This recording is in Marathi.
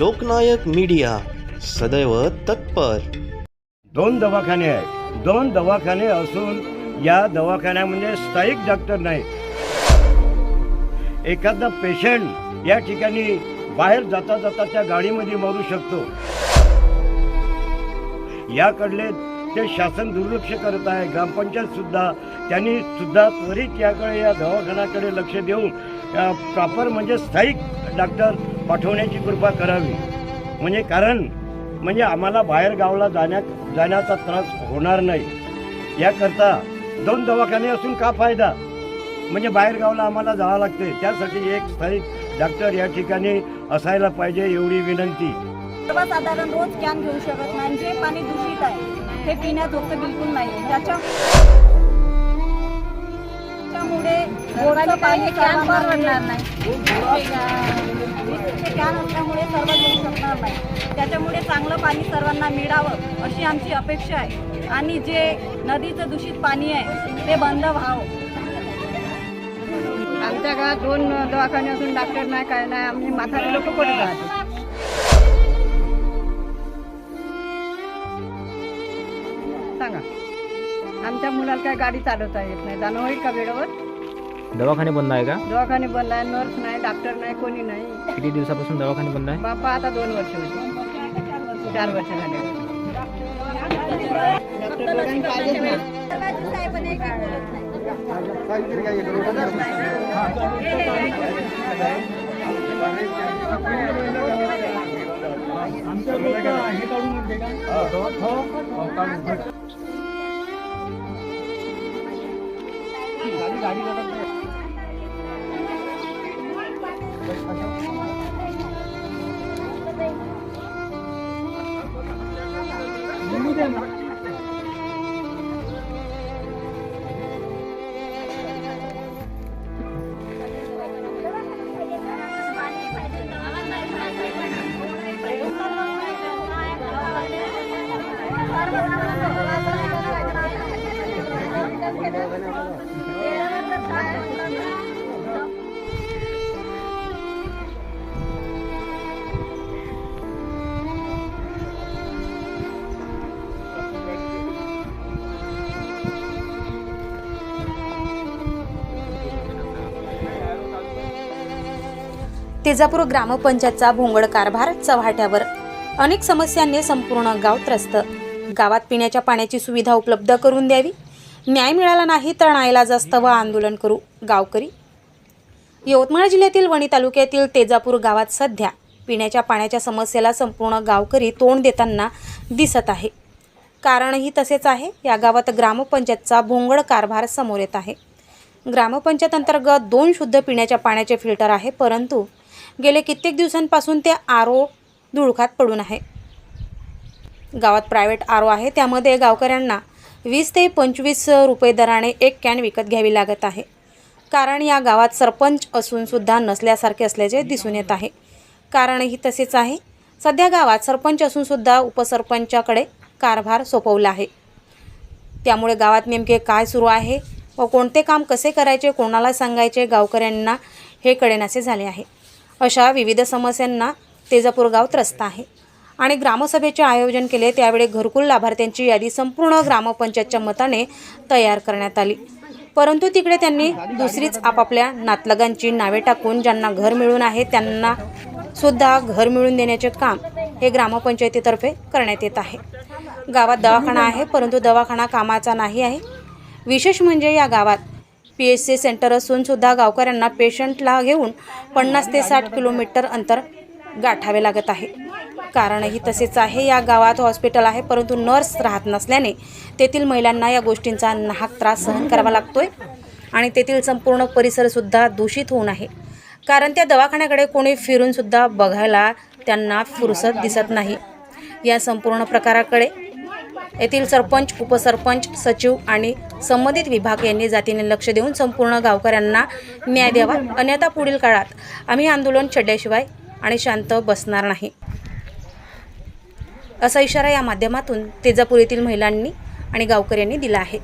लोकनायक मीडिया सदैव तत्पर. दोन दवाखाने आहेत. दोन दवाखाने असून या दवाखान्यामध्ये स्थायिक डॉक्टर नाही. एखादा पेशंट या ठिकाणी बाहेर जाता जाता त्या गाडीमध्ये मरू शकतो. याकडले ते शासन दुर्लक्ष करत आहे. ग्रामपंचायत सुद्धा त्यांनी सुद्धा त्वरित याकडे या दवाखान्याकडे लक्ष देऊन प्रॉपर म्हणजे स्थायिक डॉक्टर पाठवण्याची कृपा करावी. म्हणजे कारण म्हणजे आम्हाला बाहेर गावाला जाण्या जाण्याचा त्रास होणार नाही. याकरता दोन दवाखाने असून का फायदा? म्हणजे बाहेर गावाला आम्हाला जावं लागते. त्यासाठी एक स्थायिक डॉक्टर या ठिकाणी असायला पाहिजे एवढी विनंती. सर्वसाधारण रोज कॅन घेऊ शकत नाही. जे पाणी दूषित आहे हे पिण्याजोगतं बिलकुल नाही. त्याच्या पाणी सर्वांना मिळणार नाही. कॅन असल्यामुळे सर्व घेऊ शकणार नाही. त्याच्यामुळे चांगलं पाणी सर्वांना मिळावं अशी आमची अपेक्षा आहे. आणि जे नदीचं दूषित पाणी आहे ते बंद व्हावं. आमच्या गावात दोन दवाखाने असून डॉक्टर नाही काय नाही आम्ही म्हातारे लोक कुठे राहतो? आमच्या मुलाला काय गाडी चालवता येत नाही. जाणं होईल का वेळेवर दवाखाने बंद आहे का? दवाखाने बंद आहे. नर्स नाही डॉक्टर नाही कोणी नाही. किती दिवसापासून दवाखाने बंद आहे? बापा आता दोन वर्ष होते. चार वर्ष झाले. डॉक्टर लोकांनी पाहिजेच नाही नाही तेजापूर ग्रामपंचायतचा भोंगड कारभार चव्हाट्यावर. अनेक समस्यांनी संपूर्ण गाव त्रस्त. गावात पिण्याच्या पाण्याची सुविधा उपलब्ध करून द्यावी. न्याय मिळाला नाही तर नाईलाजास्तव आंदोलन करू. गावकरी. यवतमाळ जिल्ह्यातील वणी तालुक्यातील तेजापूर गावात सध्या पिण्याच्या पाण्याच्या समस्येला संपूर्ण गावकरी तोंड देताना दिसत आहे. कारणही तसेच आहे या गावात ग्रामपंचायतचा भोंगड कारभार समोर येत आहे. ग्रामपंचायत अंतर्गत दोन शुद्ध पिण्याच्या पाण्याचे फिल्टर आहे परंतु गेले कित्येक दिवसांपासून ते आरो धुळखात पडून आहे. गावात प्रायव्हेट आरो आहे. त्यामध्ये गावकऱ्यांना वीस ते पंचवीस रुपये दराने एक कॅन विकत घ्यावी लागत आहे. कारण या गावात सरपंच असूनसुद्धा नसल्यासारखे असल्याचे दिसून येत आहे. कारणही तसेच आहे. सध्या गावात सरपंच असूनसुद्धा उपसरपंचाकडे कारभार सोपवला आहे. त्यामुळे गावात नेमके काय सुरू आहे व कोणते काम कसे करायचे कोणाला सांगायचे गावकऱ्यांना हे कळेनासे झाले आहे. अशा विविध समस्यांना तेजापूर गाव त्रस्त आहे. आणि ग्रामसभेचे आयोजन केले त्यावेळी घरकुल लाभार्थ्यांची यादी संपूर्ण ग्रामपंचायतच्या मताने तयार करण्यात आली. परंतु तिकडे त्यांनी दुसरीच आपापल्या नातलगांची नावे टाकून ज्यांना घर मिळून आहे त्यांना सुद्धा घर मिळून देण्याचे काम हे ग्रामपंचायतीतर्फे करण्यात येत आहे. गावात दवाखाना आहे परंतु दवाखाना कामाचा नाही आहे. विशेष म्हणजे या गावात पी एच सी सेंटर असून सुद्धा गावकऱ्यांना पेशंटला घेऊन पन्नास ते साठ किलोमीटर अंतर गाठावे लागत आहे. कारणही तसेच आहे या गावात हॉस्पिटल आहे परंतु नर्स राहत नसल्याने तेथील महिलांना या गोष्टींचा नाहक त्रास सहन करावा लागतोय आणि तेथील संपूर्ण परिसरसुद्धा दूषित होऊन आहे. कारण त्या दवाखान्याकडे कोणी फिरूनसुद्धा बघायला त्यांना फुरसत दिसत नाही. या संपूर्ण प्रकाराकडे येथील सरपंच उपसरपंच सचिव आणि संबंधित विभाग यांनी जातीने लक्ष देऊन संपूर्ण गावकऱ्यांना न्याय द्यावा. अन्यथा पुढील काळात आम्ही आंदोलन छड्याशिवाय आणि शांत बसणार नाही. असा इशारा या माध्यमातून तेजापूर येथील महिलांनी आणि गावकऱ्यांनी दिला आहे.